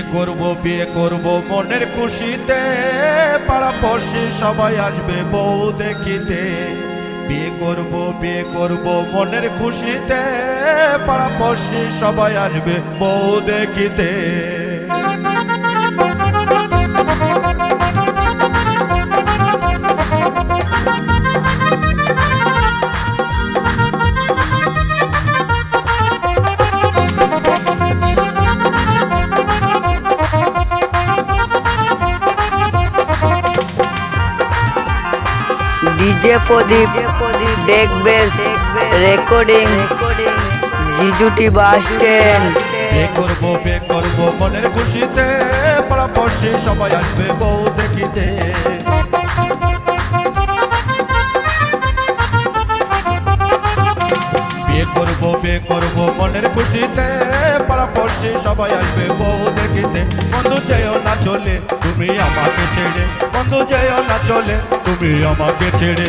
বিয়ে করব বিয়ে করব মনের খুশিতে। পাড়া পড়শি সবাই আসবে বউ দেখিতে। বিয়ে করব বিয়ে করব মনের খুশিতে। পাড়া পড়শি সবাই আসবে বউ দেখিতে। ডিজে প্রদীপ বেস, রেকর্ডিং জিজুটি বাস স্ট্যান্ড। বিয়ে করব বিয়ে করব, মনের খুশিতে পাড়া সবাই আসবে বউ দেখিতে। বিয়ে করব বিয়ে করব, মনের খুশিতে পাড়া সবাই আসবে বউ দেখিতে। বন্ধু যেও না চলে তুমি আমাকে ছেড়ে বন্ধু যেও না চলে তুমি আমাকে ছেড়ে।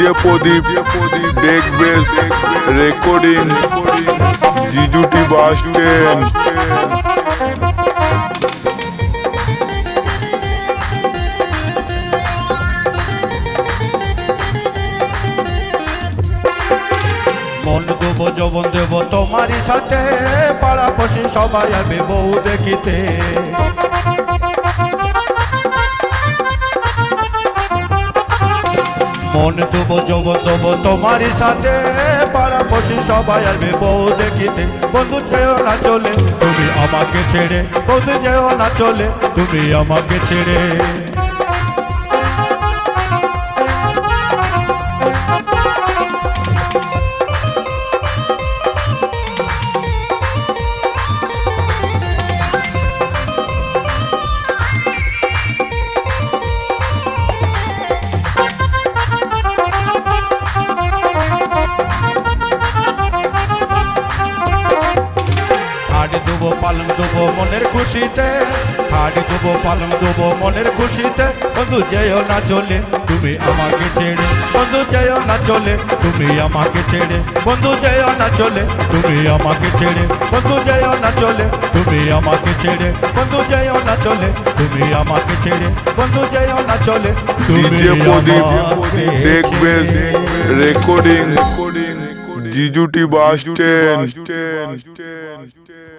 ডিজে প্রদীপ বেস রেকর্ডিং জিজুটি বাস স্ট্যান্ড যৌবন দেবো, তোমারই সাথে পাড়া পশি সবাই আসবে বউ দেখিতে। মন তুব যৌবন তব তোমার সাথে পাড়া পশি সবাই আসবে বউ দেখিতে। বন্ধু যেও না চলে, তুমি আমাকে ছেড়ে। বন্ধু যেও না চলে, তুমি আমাকে ছেড়ে। পালং দেবো মনের খুশিতে খাট দেবো পালং দেবো মনের খুশিতে। বন্ধু যেও না চলে তুমি আমাকে ছেড়ে। বন্ধু যেও না চলে তুমি আমাকে ছেড়ে। বন্ধু যেও না চলে তুমি আমাকে ছেড়ে। বন্ধু যেও না চলে তুমি আমাকে ছেড়ে। বন্ধু যেও না চলে তুমি আমাকে ছেড়ে। বন্ধু যেও না চলে তুমি প্রদীপ বেস রেকর্ডিং জিজুটি বাস স্ট্যান্ড